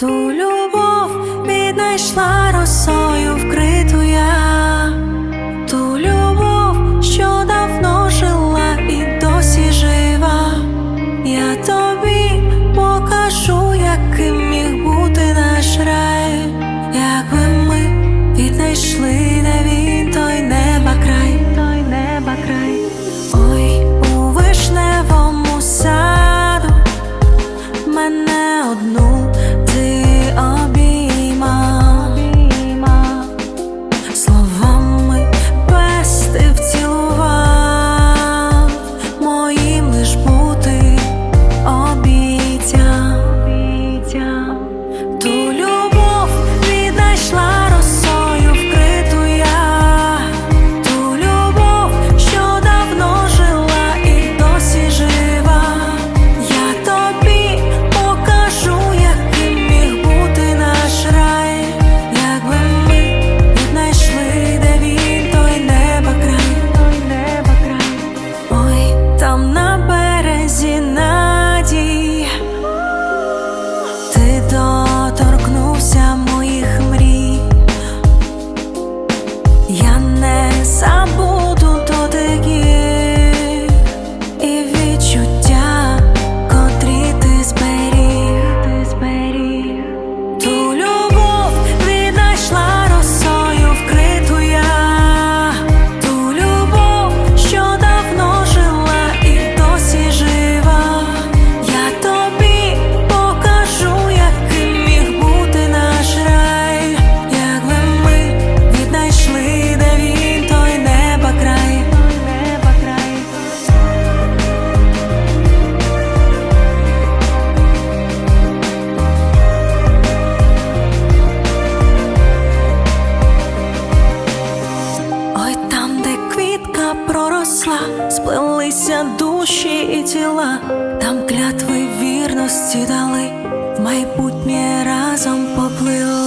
Ту любов піднайшла росою. зросла, сплелися душі і тіла, там клятви вірності дали, в майбутнє разом поплили.